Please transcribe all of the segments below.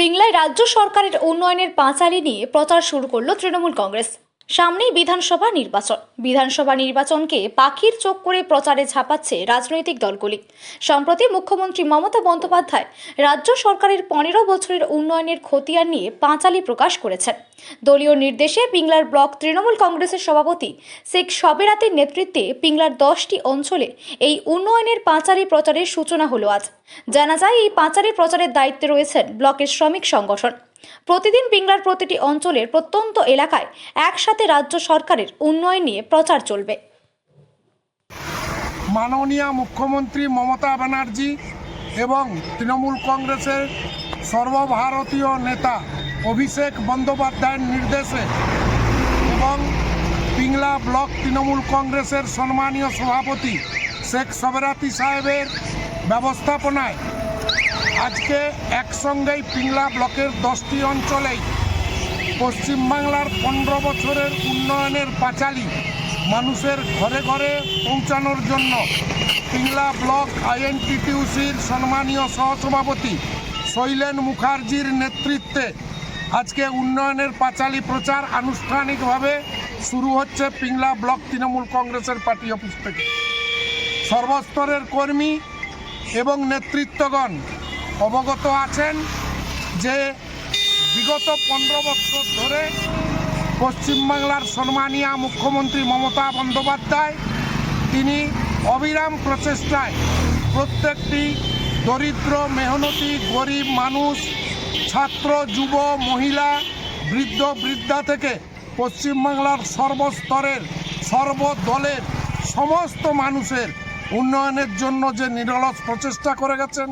পিংলায় রাজ্য সরকারের উন্নয়নের পাঁচালি নিয়ে প্রচার শুরু করল তৃণমূল কংগ্রেস। সামনেই বিধানসভা নির্বাচন। বিধানসভা নির্বাচনকে পাখির চোখ করে প্রচারে ঝাঁপাচ্ছে রাজনৈতিক দলগুলি। সম্প্রতি মুখ্যমন্ত্রী মমতা বন্দ্যোপাধ্যায় রাজ্য সরকারের পনেরো বছরের উন্নয়নের খতিয়ান নিয়ে পাঁচালি প্রকাশ করেছেন। দলীয় নির্দেশে পিংলার ব্লক তৃণমূল কংগ্রেসের সভাপতি শেখ সবেরাতের নেতৃত্বে পিংলার দশটি অঞ্চলে এই উন্নয়নের পাঁচালি প্রচারের সূচনা হলো আজ। জানা যায়, এই পাঁচালি প্রচারের দায়িত্বে রয়েছেন ব্লকের শ্রমিক সংগঠন। প্রতিদিন পিংলার প্রতিটি অঞ্চলের প্রত্যন্ত এলাকায় একসাথে রাজ্য সরকারের উন্নয়ন নিয়ে প্রচার চলবে। মাননীয় মুখ্যমন্ত্রী মমতা ব্যানার্জি এবং তৃণমূল কংগ্রেসের সর্বভারতীয় নেতা অভিষেক বন্দ্যোপাধ্যায়ের নির্দেশে এবং পিংলা ব্লক তৃণমূল কংগ্রেসের সম্মানীয় সভাপতি শেখ সবেরাতি সাহেবের ব্যবস্থাপনায় আজকে একসঙ্গেই পিংলা ব্লকের দশটি অঞ্চলেই পশ্চিমবাংলার পনেরো বছরের উন্নয়নের পাঁচালী মানুষের ঘরে ঘরে পৌঁছানোর জন্য পিংলা ব্লক আইএনটিটিউসির সম্মানীয় সহসভাপতি শৈলেন মুখার্জির নেতৃত্বে আজকে উন্নয়নের পাঁচালী প্রচার আনুষ্ঠানিকভাবে শুরু হচ্ছে পিংলা ব্লক তৃণমূল কংগ্রেসের পার্টি অফিস থেকে। সর্বস্তরের কর্মী এবং নেতৃত্বগণ অবগত আছেন যে বিগত পনেরো বছর ধরে পশ্চিমবাংলার সম্মানীয় মুখ্যমন্ত্রী মমতা বন্দ্যোপাধ্যায়, তিনি অবিরাম প্রচেষ্টায় প্রত্যেকটি দরিদ্র, মেহনতি, গরিব মানুষ, ছাত্র, যুব, মহিলা, বৃদ্ধ, বৃদ্ধা থেকে পশ্চিমবাংলার সর্বস্তরের, সর্বদলের সমস্ত মানুষের উন্নয়নের জন্য যে নিরলস প্রচেষ্টা করে গেছেন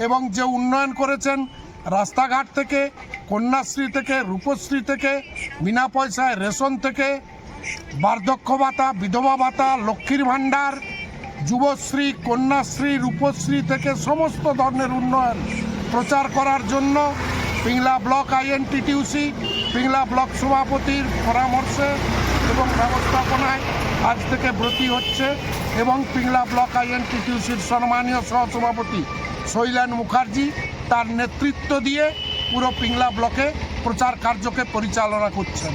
এবং যে উন্নয়ন করেছেন রাস্তাঘাট থেকে, কন্যাশ্রী থেকে, রূপশ্রী থেকে, বিনা পয়সায় রেশন থেকে, বার্ধক্য ভাতা, বিধবা ভাতা, লক্ষ্মীর ভাণ্ডার, যুবশ্রী, কন্যাশ্রী, রূপশ্রী থেকে সমস্ত ধরনের উন্নয়ন প্রচার করার জন্য Pingla block INTTUC, Pingla block সভাপতির পরামর্শে এবং ব্যবস্থাপনায় আজ থেকে ব্রতী হচ্ছে এবং পিংলা ব্লক আইএনটিটিউসির সম্মানীয় সহসভাপতি শৈলান মুখার্জি তার নেতৃত্ব দিয়ে পুরো পিংলা ব্লকে প্রচার কার্যকে পরিচালনা করছেন।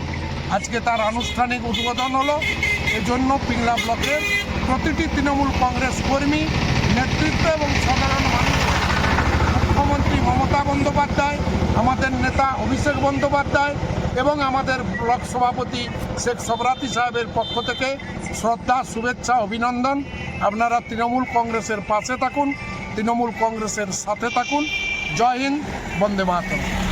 আজকে তার আনুষ্ঠানিক উদ্বোধন হলো। এজন্য পিংলা ব্লকের প্রতিটি তৃণমূল কংগ্রেস কর্মী, নেতৃত্ব এবং সাধারণ মানুষ, মুখ্যমন্ত্রী মমতা বন্দ্যোপাধ্যায়, আমাদের নেতা অভিষেক বন্দ্যোপাধ্যায় এবং আমাদের ব্লক সভাপতি শেখ সবরাতি সাহেবের পক্ষ থেকে শ্রদ্ধা, শুভেচ্ছা, অভিনন্দন। আপনারা তৃণমূল কংগ্রেসের পাশে থাকুন। তৃণমূল কংগ্রেসের সাথে থাকুন। জয় হিন্দ বন্দে মাতরম।